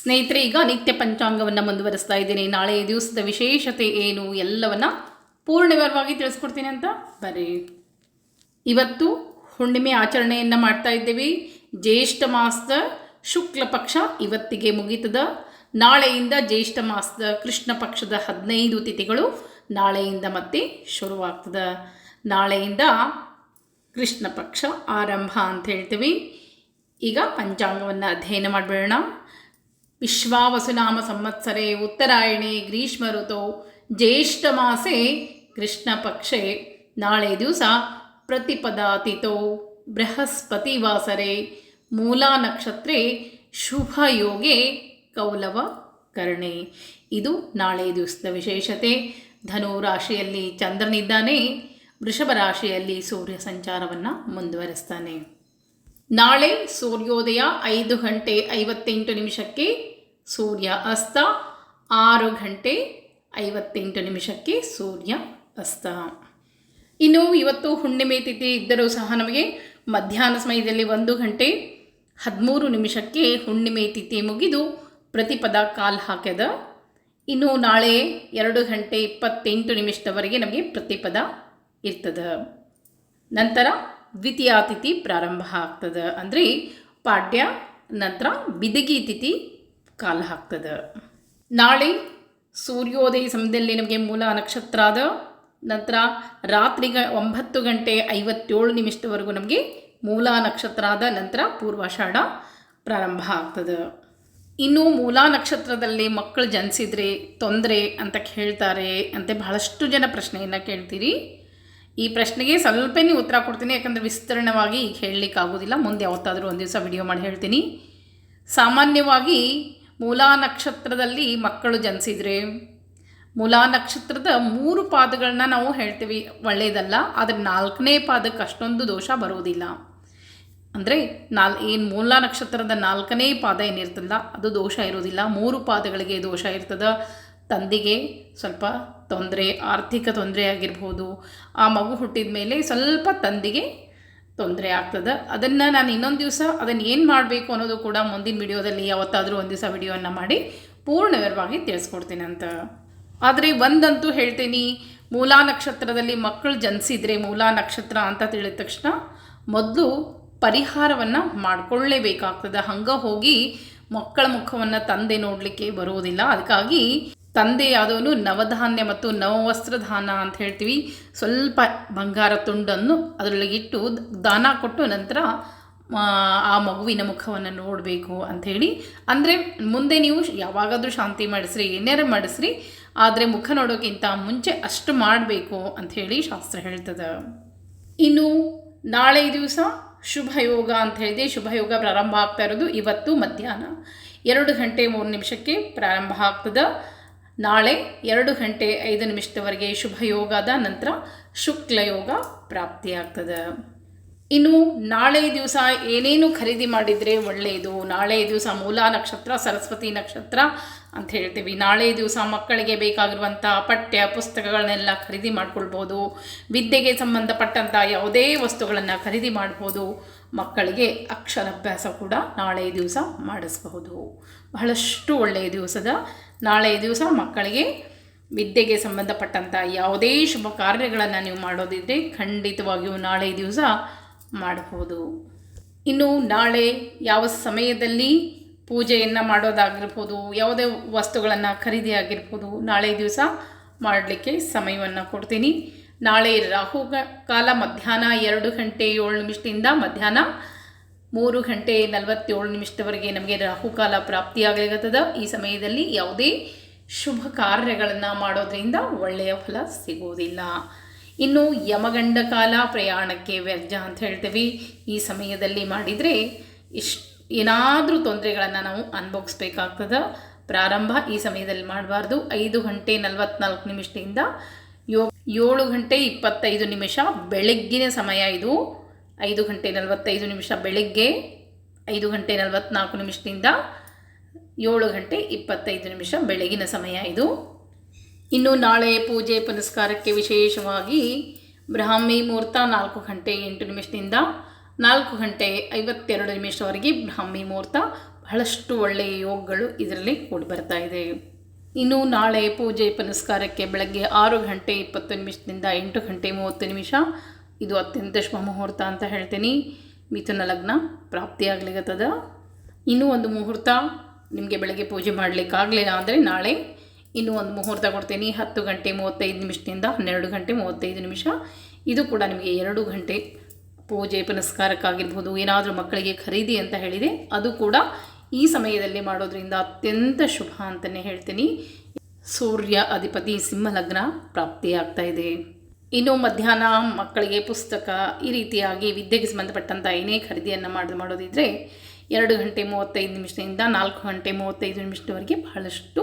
ಸ್ನೇಹಿತರೆ, ಈಗ ನಿತ್ಯ ಪಂಚಾಂಗವನ್ನು ಮುಂದುವರಿಸ್ತಾ ಇದ್ದೀನಿ. ನಾಳೆ ದಿವಸದ ವಿಶೇಷತೆ ಏನು ಎಲ್ಲವನ್ನ ಪೂರ್ಣ ವಿವರವಾಗಿ ತಿಳಿಸ್ಕೊಡ್ತೀನಿ ಅಂತ ಬರೀ. ಇವತ್ತು ಹುಣ್ಣಿಮೆ ಆಚರಣೆಯನ್ನು ಮಾಡ್ತಾ ಇದ್ದೀವಿ. ಜ್ಯೇಷ್ಠ ಮಾಸದ ಶುಕ್ಲ ಪಕ್ಷ ಇವತ್ತಿಗೆ ಮುಗೀತದ. ನಾಳೆಯಿಂದ ಜ್ಯೇಷ್ಠ ಮಾಸದ ಕೃಷ್ಣ ಪಕ್ಷದ ಹದಿನೈದು ತಿಥಿಗಳು ನಾಳೆಯಿಂದ ಮತ್ತೆ ಶುರುವಾಗ್ತದೆ. ನಾಳೆಯಿಂದ ಕೃಷ್ಣ ಪಕ್ಷ ಆರಂಭ ಅಂತ ಹೇಳ್ತೀವಿ. ಈಗ ಪಂಚಾಂಗವನ್ನು ಅಧ್ಯಯನ ಮಾಡಿಬಿಡೋಣ. ವಿಶ್ವಾವಸುನಾಮ ಸಂವತ್ಸರೆ ಉತ್ತರಾಯಣೆ ಗ್ರೀಷ್ಮ ಋತು ಜ್ಯೇಷ್ಠ ಮಾಸೆ ಕೃಷ್ಣ ಪಕ್ಷೆ. ನಾಳೆ ದಿವಸ ಪ್ರತಿಪದಾತಿಥೋ ಬೃಹಸ್ಪತಿ ವಾಸರೆ. ಮೂಲಾ ನಕ್ಷತ್ರೆ ಶುಭ ಯೋಗೆ ಕೌಲವ ಕರ್ಣೆ. ಇದು ನಾಳೆ ದಿವಸದ ವಿಶೇಷತೆ. ಧನು ರಾಶಿಯಲ್ಲಿ ಚಂದ್ರನಿದ್ದಾನೆ ವೃಷಭ ರಾಶಿಯಲ್ಲಿ ಸೂರ್ಯ ಸಂಚಾರವನ್ನು ಮುಂದುವರೆಸ್ತಾನೆ. ನಾಳೆ ಸೂರ್ಯೋದಯ ಐದು ಗಂಟೆ ಐವತ್ತೆಂಟು ನಿಮಿಷಕ್ಕೆ ಸೂರ್ಯ ಅಸ್ತ, ಆರು ಗಂಟೆ ಐವತ್ತೆಂಟು ನಿಮಿಷಕ್ಕೆ ಸೂರ್ಯ ಅಸ್ತ. ಇನ್ನು ಇವತ್ತು ಹುಣ್ಣಿಮೆ ತಿಥಿ ಇದ್ದರೂ ಸಹ ನಮಗೆ ಮಧ್ಯಾಹ್ನ ಸಮಯದಲ್ಲಿ ಒಂದು ಗಂಟೆ ಹದಿಮೂರು ನಿಮಿಷಕ್ಕೆ ಹುಣ್ಣಿಮೆ ತಿಥಿ ಮುಗಿದು ಪ್ರತಿಪದ ಕಾಲ್ ಹಾಕ್ಯದ. ಇನ್ನು ನಾಳೆ ಎರಡು ಗಂಟೆ ಇಪ್ಪತ್ತೆಂಟು ನಿಮಿಷದವರೆಗೆ ನಮಗೆ ಪ್ರತಿಪದ ಇರ್ತದ. ನಂತರ ದ್ವಿತೀಯ ತಿಥಿ ಪ್ರಾರಂಭ ಆಗ್ತದೆ. ಅಂದರೆ ಪಾಡ್ಯ, ನಂತರ ಬಿದಗಿ ತಿಥಿ ಕಾಲ ಹಾಕ್ತದೆ. ನಾಳೆ ಸೂರ್ಯೋದಯ ಸಮಯದಲ್ಲಿ ನಮಗೆ ಮೂಲ ನಕ್ಷತ್ರ ಅದ ನಂತರ ರಾತ್ರಿ ಗ ಒಂಬತ್ತು ಗಂಟೆ ಐವತ್ತೇಳು ನಿಮಿಷದವರೆಗೂ ನಮಗೆ ಮೂಲ ನಕ್ಷತ್ರ ಆದ ನಂತರ ಪೂರ್ವಾಷಾಢ ಪ್ರಾರಂಭ ಆಗ್ತದೆ. ಇನ್ನು ಮೂಲ ನಕ್ಷತ್ರದಲ್ಲಿ ಮಕ್ಕಳು ಜನಿಸಿದ್ರೆ ತೊಂದರೆ ಅಂತ ಕೇಳ್ತಾರೆ ಅಂತ ಬಹಳಷ್ಟು ಜನ ಪ್ರಶ್ನೆಯನ್ನು ಕೇಳ್ತೀರಿ. ಈ ಪ್ರಶ್ನೆಗೆ ಸ್ವಲ್ಪನೇ ಉತ್ತರ ಕೊಡ್ತೀನಿ, ಯಾಕಂದರೆ ವಿಸ್ತರಣವಾಗಿ ಈಗ ಹೇಳಲಿಕ್ಕೆ ಆಗೋದಿಲ್ಲ ಮುಂದೆ ಯಾವತ್ತಾದರೂ ಒಂದು ದಿವಸ ವಿಡಿಯೋ ಮಾಡಿ ಹೇಳ್ತೀನಿ. ಸಾಮಾನ್ಯವಾಗಿ ಮೂಲಾ ನಕ್ಷತ್ರದಲ್ಲಿ ಮಕ್ಕಳು ಜನಿಸಿದರೆ, ಮೂಲಾ ನಕ್ಷತ್ರದ ಮೂರು ಪಾದಗಳನ್ನ ನಾವು ಹೇಳ್ತೀವಿ. ಒಳ್ಳೆಯದಲ್ಲ ಆದರೆ ನಾಲ್ಕನೇ ಪಾದಕ್ಕೆ ಅಷ್ಟೊಂದು ದೋಷ ಬರೋದಿಲ್ಲ. ಅಂದರೆ ನಾಲ್ ಏನು ಮೂಲ ನಕ್ಷತ್ರದ ನಾಲ್ಕನೇ ಪಾದ ಏನಿರ್ತದಲ್ಲ, ಅದು ದೋಷ ಇರೋದಿಲ್ಲ. ಮೂರು ಪಾದಗಳಿಗೆ ದೋಷ ಇರ್ತದೆ. ತಂದೆಗೆ ಸ್ವಲ್ಪ ತೊಂದರೆ, ಆರ್ಥಿಕ ತೊಂದರೆ ಆಗಿರ್ಬೋದು. ಆ ಮಗು ಹುಟ್ಟಿದ ಮೇಲೆ ಸ್ವಲ್ಪ ತಂದೆಗೆ ತೊಂದರೆ ಆಗ್ತದೆ. ಅದನ್ನು ನಾನು ಇನ್ನೊಂದು ದಿವಸ ಅದನ್ನು ಏನು ಮಾಡಬೇಕು ಅನ್ನೋದು ಕೂಡ ಮುಂದಿನ ವಿಡಿಯೋದಲ್ಲಿ ಯಾವತ್ತಾದರೂ ಒಂದು ದಿವಸ ವಿಡಿಯೋವನ್ನು ಮಾಡಿ ಪೂರ್ಣ ವಿವರವಾಗಿ ತಿಳಿಸ್ಕೊಡ್ತೀನಿ ಅಂತ. ಆದರೆ ಒಂದಂತೂ ಹೇಳ್ತೀನಿ, ಮೂಲಾ ನಕ್ಷತ್ರದಲ್ಲಿ ಮಕ್ಕಳು ಜನಿಸಿದರೆ ಮೂಲಾ ನಕ್ಷತ್ರ ಅಂತ ತಿಳಿದ ತಕ್ಷಣ ಮೊದಲು ಪರಿಹಾರವನ್ನು ಮಾಡಿಕೊಳ್ಳೇಬೇಕಾಗ್ತದೆ. ಹಂಗೆ ಹೋಗಿ ಮಕ್ಕಳ ಮುಖವನ್ನು ತಂದೆ ನೋಡಲಿಕ್ಕೆ ಬರುವುದಿಲ್ಲ ಅದಕ್ಕಾಗಿ ತಂದೆ ಯಾವುದವನು ನವಧಾನ್ಯ ಮತ್ತು ನವವಸ್ತ್ರದಾನ ಅಂತ ಹೇಳ್ತೀವಿ. ಸ್ವಲ್ಪ ಬಂಗಾರ ತುಂಡನ್ನು ಅದರೊಳಗೆ ಇಟ್ಟು ದಾನ ಕೊಟ್ಟು ನಂತರ, ಆ ಮಗುವಿನ ಮುಖವನ್ನು ನೋಡಬೇಕು ಅಂಥೇಳಿ ಅಂದರೆ ಮುಂದೆ ನೀವು ಯಾವಾಗಾದರೂ ಶಾಂತಿ ಮಾಡಿಸ್ರಿ, ಏನಾರು ಮಾಡಿಸ್ರಿ, ಆದರೆ ಮುಖ ನೋಡೋಕ್ಕಿಂತ ಮುಂಚೆ ಅಷ್ಟು ಮಾಡಬೇಕು ಅಂಥೇಳಿ ಶಾಸ್ತ್ರ ಹೇಳ್ತದೆ. ಇನ್ನು ನಾಳೆ ದಿವಸ ಶುಭ ಯೋಗ ಅಂತ ಹೇಳಿದೆ. ಶುಭ ಯೋಗ ಪ್ರಾರಂಭ ಆಗ್ತಾ ಇರೋದು ಇವತ್ತು ಮಧ್ಯಾಹ್ನ. ಎರಡು ಗಂಟೆ ಮೂರು ನಿಮಿಷಕ್ಕೆ ಪ್ರಾರಂಭ ಆಗ್ತದೆ. ನಾಳೆ ಎರಡು ಗಂಟೆ ಐದು ನಿಮಿಷದವರೆಗೆ ಶುಭ ಯೋಗದ ನಂತರ ಶುಕ್ಲ ಯೋಗ ಪ್ರಾಪ್ತಿಯಾಗ್ತದೆ. ಇನ್ನು ನಾಳೆ ದಿವಸ ಏನೇನು ಖರೀದಿ ಮಾಡಿದರೆ ಒಳ್ಳೆಯದು? ನಾಳೆ ದಿವಸ ಮೂಲ ನಕ್ಷತ್ರ, ಸರಸ್ವತಿ ನಕ್ಷತ್ರ ಅಂತ ಹೇಳ್ತೀವಿ. ನಾಳೆ ದಿವಸ ಮಕ್ಕಳಿಗೆ ಬೇಕಾಗಿರುವಂಥ ಪಠ್ಯ, ಪುಸ್ತಕಗಳನ್ನೆಲ್ಲ ಖರೀದಿ ಮಾಡ್ಕೊಳ್ಬೋದು. ವಿದ್ಯೆಗೆ ಸಂಬಂಧಪಟ್ಟಂಥ ಯಾವುದೇ ವಸ್ತುಗಳನ್ನು ಖರೀದಿ ಮಾಡ್ಬೋದು. ಮಕ್ಕಳಿಗೆ ಅಕ್ಷರಾಭ್ಯಾಸ ಕೂಡ ನಾಳೆ ದಿವಸ ಮಾಡಿಸಬಹುದು. ಬಹಳಷ್ಟು ಒಳ್ಳೆಯ ದಿವಸದ ನಾಳೆ ದಿವಸ ಮಕ್ಕಳಿಗೆ ವಿದ್ಯೆಗೆ ಸಂಬಂಧಪಟ್ಟಂಥ ಯಾವುದೇ ಶುಭ ಕಾರ್ಯಗಳನ್ನು ನೀವು ಮಾಡೋದಿದ್ದರೆ ಖಂಡಿತವಾಗಿಯೂ ನಾಳೆ ದಿವಸ ಮಾಡಬಹುದು ಇನ್ನು ನಾಳೆ ಯಾವ ಸಮಯದಲ್ಲಿ ಪೂಜೆಯನ್ನು ಮಾಡೋದಾಗಿರ್ಬೋದು, ಯಾವುದೇ ವಸ್ತುಗಳನ್ನು ಖರೀದಿ ಆಗಿರ್ಬೋದು, ನಾಳೆ ದಿವಸ ಮಾಡಲಿಕ್ಕೆ ಸಮಯವನ್ನು ಕೊಡ್ತೀನಿ. ನಾಳೆ ರಾಹು ಕಾಲ ಮಧ್ಯಾಹ್ನ ಎರಡು ಗಂಟೆ ಏಳು ನಿಮಿಷದಿಂದ ಮಧ್ಯಾಹ್ನ ಮೂರು ಗಂಟೆ ನಲವತ್ತೇಳು ನಿಮಿಷದವರೆಗೆ ನಮಗೆ ರಾಹುಕಾಲ ಪ್ರಾಪ್ತಿಯಾಗಲಿರುತ್ತದ. ಈ ಸಮಯದಲ್ಲಿ ಯಾವುದೇ ಶುಭ ಕಾರ್ಯಗಳನ್ನು ಮಾಡೋದ್ರಿಂದ ಒಳ್ಳೆಯ ಫಲ ಸಿಗುವುದಿಲ್ಲ. ಇನ್ನು ಯಮಗಂಡ ಕಾಲ ಪ್ರಯಾಣಕ್ಕೆ ವ್ಯರ್ಜ ಅಂತ ಹೇಳ್ತೀವಿ. ಈ ಸಮಯದಲ್ಲಿ ಮಾಡಿದರೆ ಇಷ್ಟು ಏನಾದರೂ ತೊಂದರೆಗಳನ್ನು ನಾವು ಅನುಭವಿಸ್ಬೇಕಾಗ್ತದೆ. ಪ್ರಾರಂಭ ಈ ಸಮಯದಲ್ಲಿ ಮಾಡಬಾರ್ದು. ಐದು ಗಂಟೆ ನಲವತ್ನಾಲ್ಕು ನಿಮಿಷದಿಂದ ಯೋ ಏಳು ಗಂಟೆ ಇಪ್ಪತ್ತೈದು ನಿಮಿಷ ಬೆಳಗ್ಗಿನ ಸಮಯ ಇದು. ಐದು ಗಂಟೆ ನಲವತ್ತೈದು ನಿಮಿಷ ಬೆಳಗ್ಗೆ, ಐದು ಗಂಟೆ ನಲವತ್ನಾಲ್ಕು ನಿಮಿಷದಿಂದ ಏಳು ಗಂಟೆ ಇಪ್ಪತ್ತೈದು ನಿಮಿಷ ಬೆಳಗಿನ ಸಮಯ ಇದು. ಇನ್ನು ನಾಳೆ ಪೂಜೆ ಪುನಸ್ಕಾರಕ್ಕೆ ವಿಶೇಷವಾಗಿ ಬ್ರಾಹ್ಮಿ ಮುಹೂರ್ತ ನಾಲ್ಕು ಗಂಟೆ ಎಂಟು ನಿಮಿಷದಿಂದ ನಾಲ್ಕು ಗಂಟೆ ಐವತ್ತೆರಡು ನಿಮಿಷವರೆಗೆ ಬ್ರಾಹ್ಮಿ ಮುಹೂರ್ತ. ಬಹಳಷ್ಟು ಒಳ್ಳೆಯ ಯೋಗಗಳು ಇದರಲ್ಲಿ ಕೂಡಿ ಬರ್ತಾ ಇದೆ. ಇನ್ನು ನಾಳೆ ಪೂಜೆ ಪುನಸ್ಕಾರಕ್ಕೆ ಬೆಳಗ್ಗೆ ಆರು ಗಂಟೆ ಇಪ್ಪತ್ತು ನಿಮಿಷದಿಂದ ಎಂಟು ಗಂಟೆ ಮೂವತ್ತು ನಿಮಿಷ ಇದು ಅತ್ಯಂತ ಶುಭ ಮುಹೂರ್ತ ಅಂತ ಹೇಳ್ತೀನಿ. ಮಿಥುನ ಲಗ್ನ ಪ್ರಾಪ್ತಿಯಾಗ್ಲಿಕ್ಕತ್ತದ ಇನ್ನೂ ಒಂದು ಮುಹೂರ್ತ ನಿಮಗೆ ಬೆಳಗ್ಗೆ ಪೂಜೆ ಮಾಡಲಿಕ್ಕಾಗಲಿಲ್ಲ ಅಂದರೆ ನಾಳೆ ಇನ್ನೂ ಒಂದು ಮುಹೂರ್ತ ಕೊಡ್ತೀನಿ. ಹತ್ತು ಗಂಟೆ ಮೂವತ್ತೈದು ನಿಮಿಷದಿಂದ ಹನ್ನೆರಡು ಗಂಟೆ ಮೂವತ್ತೈದು ನಿಮಿಷ. ಇದು ಕೂಡ ನಿಮಗೆ ಎರಡು ಗಂಟೆ ಪೂಜೆ ಪುನಸ್ಕಾರಕ್ಕಾಗಿರ್ಬೋದು. ಏನಾದರೂ ಮಕ್ಕಳಿಗೆ ಖರೀದಿ ಅಂತ ಹೇಳಿದೆ. ಅದು ಕೂಡ ಈ ಸಮಯದಲ್ಲಿ ಮಾಡೋದರಿಂದ ಅತ್ಯಂತ ಶುಭ ಅಂತಲೇ ಹೇಳ್ತೀನಿ. ಸೂರ್ಯ ಅಧಿಪತಿ ಸಿಂಹ ಲಗ್ನ ಪ್ರಾಪ್ತಿಯಾಗ್ತಾ ಇದೆ. ಇನ್ನು ಮಧ್ಯಾಹ್ನ ಮಕ್ಕಳಿಗೆ ಪುಸ್ತಕ ಈ ರೀತಿಯಾಗಿ ವಿದ್ಯೆಗೆ ಸಂಬಂಧಪಟ್ಟಂಥ ಏನೇ ಖರೀದಿಯನ್ನು ಮಾಡಿ ಮಾಡೋದಿದ್ದರೆ ಎರಡು ಗಂಟೆ ಮೂವತ್ತೈದು ನಿಮಿಷದಿಂದ ನಾಲ್ಕು ಗಂಟೆ ಮೂವತ್ತೈದು ನಿಮಿಷದವರೆಗೆ ಬಹಳಷ್ಟು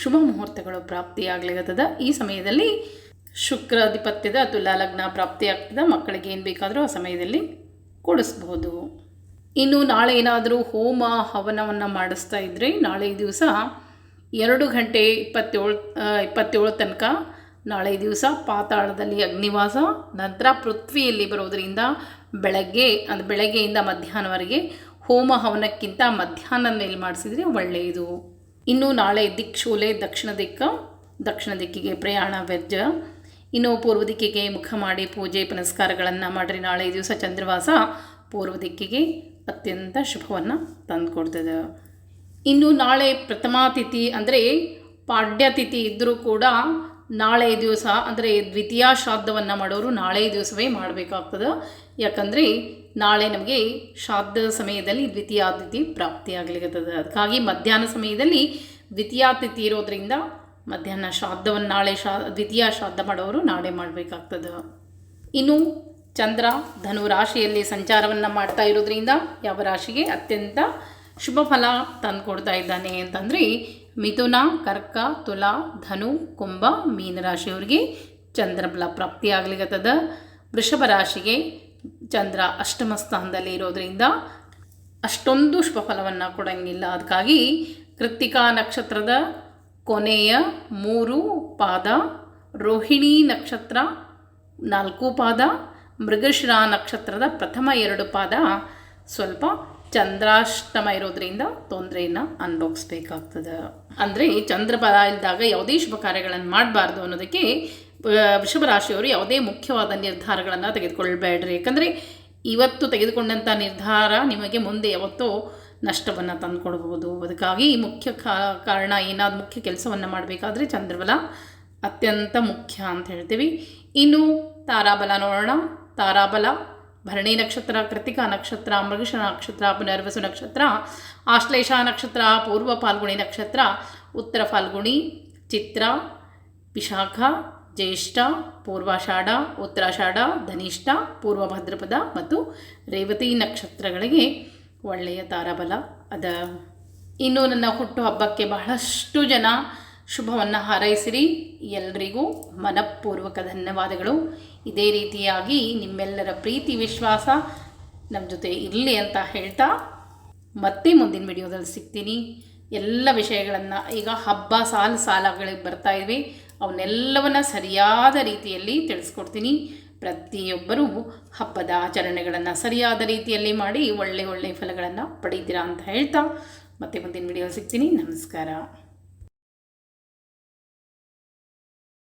ಶುಭ ಮುಹೂರ್ತಗಳು ಪ್ರಾಪ್ತಿಯಾಗಲಿರ್ತದ ಈ ಸಮಯದಲ್ಲಿ ಶುಕ್ರಾಧಿಪತ್ಯದ ತುಲಾ ಲಗ್ನ ಪ್ರಾಪ್ತಿಯಾಗ್ತದೆ. ಮಕ್ಕಳಿಗೆ ಏನು ಬೇಕಾದರೂ ಆ ಸಮಯದಲ್ಲಿ ಕೊಡಿಸ್ಬೋದು. ಇನ್ನು ನಾಳೆ ಏನಾದರೂ ಹೋಮ ಹವನವನ್ನು ಮಾಡಿಸ್ತಾ ಇದ್ದರೆ ನಾಳೆ ದಿವಸ ಎರಡು ಗಂಟೆ ಇಪ್ಪತ್ತೇಳು ಇಪ್ಪತ್ತೇಳು ತನಕ ನಾಳೆ ದಿವಸ ಪಾತಾಳದಲ್ಲಿ ಅಗ್ನಿವಾಸ, ನಂತರ ಪೃಥ್ವಿಯಲ್ಲಿ ಬರೋದರಿಂದ ಬೆಳಗ್ಗೆ, ಅದು ಬೆಳಗ್ಗೆಯಿಂದ ಮಧ್ಯಾಹ್ನವರೆಗೆ ಹೋಮ ಹವನಕ್ಕಿಂತ ಮಧ್ಯಾಹ್ನ ಮೇಲೆ ಮಾಡಿಸಿದರೆ ಒಳ್ಳೆಯದು. ಇನ್ನು ನಾಳೆ ದಿಕ್ಶೂಲೆ, ದಕ್ಷಿಣ ದಿಕ್ಕ, ದಕ್ಷಿಣ ದಿಕ್ಕಿಗೆ ಪ್ರಯಾಣ ವ್ಯರ್ಜ. ಇನ್ನು ಪೂರ್ವ ದಿಕ್ಕಿಗೆ ಮುಖ ಮಾಡಿ ಪೂಜೆ, ಪುನಸ್ಕಾರಗಳನ್ನು ಮಾಡಿರಿ. ನಾಳೆ ದಿವಸ ಚಂದ್ರವಾಸ ಪೂರ್ವ ದಿಕ್ಕಿಗೆ ಅತ್ಯಂತ ಶುಭವನ್ನು ತಂದುಕೊಡ್ತದೆ. ಇನ್ನು ನಾಳೆ ಪ್ರಥಮಾ ತಿಥಿ ಅಂದರೆ ಪಾಡ್ಯ ತಿಥಿ ಇದ್ದರೂ ಕೂಡ ನಾಳೆ ದಿವಸ, ಅಂದರೆ ದ್ವಿತೀಯ ಶ್ರಾದ್ದವನ್ನು ಮಾಡೋರು ನಾಳೆ ದಿವಸವೇ ಮಾಡಬೇಕಾಗ್ತದೆ. ಯಾಕಂದರೆ ನಾಳೆ ನಮಗೆ ಶ್ರಾದ್ದ ಸಮಯದಲ್ಲಿ ದ್ವಿತೀಯ ಅತಿಥಿ ಪ್ರಾಪ್ತಿಯಾಗಲಿಕ್ಕೆ ಅದಕ್ಕಾಗಿ ಮಧ್ಯಾಹ್ನ ಸಮಯದಲ್ಲಿ ದ್ವಿತೀಯ ಅತಿಥಿ ಇರೋದ್ರಿಂದ ಮಧ್ಯಾಹ್ನ ಶ್ರಾದ್ದವನ್ನು ನಾಳೆ ಶ್ರಾ, ದ್ವಿತೀಯ ಶ್ರಾದ್ದ ಮಾಡೋರು ನಾಳೆ ಮಾಡಬೇಕಾಗ್ತದೆ. ಇನ್ನು ಚಂದ್ರ ಧನು ರಾಶಿಯಲ್ಲಿ ಸಂಚಾರವನ್ನು ಮಾಡ್ತಾ ಇರೋದ್ರಿಂದ ಯಾವ ರಾಶಿಗೆ ಅತ್ಯಂತ ಶುಭ ಫಲ ತಂದುಕೊಡ್ತಾ ಇದ್ದಾನೆ ಅಂತಂದರೆ ಮಿಥುನ, ಕರ್ಕ, ತುಲಾ, ಧನು, ಕುಂಭ, ಮೀನರಾಶಿಯವರಿಗೆ ಚಂದ್ರಬಲ ಪ್ರಾಪ್ತಿಯಾಗಲಿಗತ್ತದ ವೃಷಭ ರಾಶಿಗೆ ಚಂದ್ರ ಅಷ್ಟಮ ಸ್ಥಾನದಲ್ಲಿ ಇರೋದರಿಂದ ಅಷ್ಟೊಂದು ಶುಭ ಕೊಡಂಗಿಲ್ಲ. ಅದಕ್ಕಾಗಿ ಕೃತ್ತಿಕಾ ನಕ್ಷತ್ರದ ಕೊನೆಯ ಮೂರು ಪಾದ, ರೋಹಿಣಿ ನಕ್ಷತ್ರ ನಾಲ್ಕು ಪಾದ, ಮೃಗಶಿರ ನಕ್ಷತ್ರದ ಪ್ರಥಮ ಎರಡು ಪಾದ ಸ್ವಲ್ಪ ಚಂದ್ರಾಷ್ಟಮ ಇರೋದ್ರಿಂದ ತೊಂದರೆಯನ್ನು ಅನುಭವಿಸ್ಬೇಕಾಗ್ತದೆ. ಅಂದರೆ ಚಂದ್ರಬಲ ಇದ್ದಾಗ ಯಾವುದೇ ಶುಭ ಕಾರ್ಯಗಳನ್ನು ಮಾಡಬಾರ್ದು ಅನ್ನೋದಕ್ಕೆ ವೃಷಭ ರಾಶಿಯವರು ಯಾವುದೇ ಮುಖ್ಯವಾದ ನಿರ್ಧಾರಗಳನ್ನು ತೆಗೆದುಕೊಳ್ಬೇಡ್ರಿ. ಯಾಕಂದರೆ ಇವತ್ತು ತೆಗೆದುಕೊಂಡಂಥ ನಿರ್ಧಾರ ನಿಮಗೆ ಮುಂದೆ ಯಾವತ್ತೋ ನಷ್ಟವನ್ನು ತಂದುಕೊಡ್ಬೋದು. ಅದಕ್ಕಾಗಿ ಮುಖ್ಯ ಕಾರಣ ಏನಾದ ಮುಖ್ಯ ಕೆಲಸವನ್ನು ಮಾಡಬೇಕಾದ್ರೆ ಚಂದ್ರಬಲ ಅತ್ಯಂತ ಮುಖ್ಯ ಅಂತ ಹೇಳ್ತೀವಿ. ಇನ್ನು ತಾರಾಬಲ ನೋಡೋಣ. ತಾರಾಬಲ ಭರಣಿ ನಕ್ಷತ್ರ ಕೃತಿಕಾ ನಕ್ಷತ್ರ ಮೃಗಶ ನಕ್ಷತ್ರ, ಪುನರ್ವಸು ನಕ್ಷತ್ರ, ಆಶ್ಲೇಷ ನಕ್ಷತ್ರ, ಪೂರ್ವ ಫಾಲ್ಗುಣಿ ನಕ್ಷತ್ರ, ಉತ್ತರ ಫಾಲ್ಗುಣಿ, ಚಿತ್ರ, ವಿಶಾಖ, ಜ್ಯೇಷ್ಠ ಪೂರ್ವಾಷಾಢ ಉತ್ತರಾಷಾಢ ಧನಿಷ್ಠ, ಪೂರ್ವ ಭದ್ರಪದ ಮತ್ತು ರೇವತಿ ನಕ್ಷತ್ರಗಳಿಗೆ ಒಳ್ಳೆಯ ತಾರಾಬಲ. ಅದ, ಇನ್ನು ನನ್ನ ಹುಟ್ಟುಹಬ್ಬಕ್ಕೆ ಬಹಳಷ್ಟು ಜನ ಶುಭವನ್ನು ಹಾರೈಸಿರಿ. ಎಲ್ರಿಗೂ ಮನಪೂರ್ವಕ ಧನ್ಯವಾದಗಳು. ಇದೇ ರೀತಿಯಾಗಿ ನಿಮ್ಮೆಲ್ಲರ ಪ್ರೀತಿ, ವಿಶ್ವಾಸ ನಮ್ಮ ಜೊತೆ ಇರಲಿ ಅಂತ ಹೇಳ್ತಾ ಮತ್ತೆ ಮುಂದಿನ ವಿಡಿಯೋದಲ್ಲಿ ಸಿಗ್ತೀನಿ. ಎಲ್ಲ ವಿಷಯಗಳನ್ನು ಈಗ ಹಬ್ಬ ಸಾಲು ಸಾಲಗಳಿಗೆ ಬರ್ತಾ ಇವೆ ಅವನ್ನೆಲ್ಲವನ್ನು ಸರಿಯಾದ ರೀತಿಯಲ್ಲಿ ತಿಳಿಸ್ಕೊಡ್ತೀನಿ. ಪ್ರತಿಯೊಬ್ಬರೂ ಹಬ್ಬದ ಆಚರಣೆಗಳನ್ನು ಸರಿಯಾದ ರೀತಿಯಲ್ಲಿ ಮಾಡಿ ಒಳ್ಳೆ ಒಳ್ಳೆಯ ಫಲಗಳನ್ನು ಪಡೀತೀರಾ ಅಂತ ಹೇಳ್ತಾ ಮತ್ತೆ ಮುಂದಿನ ವಿಡಿಯೋ ಸಿಗ್ತೀನಿ. ನಮಸ್ಕಾರ.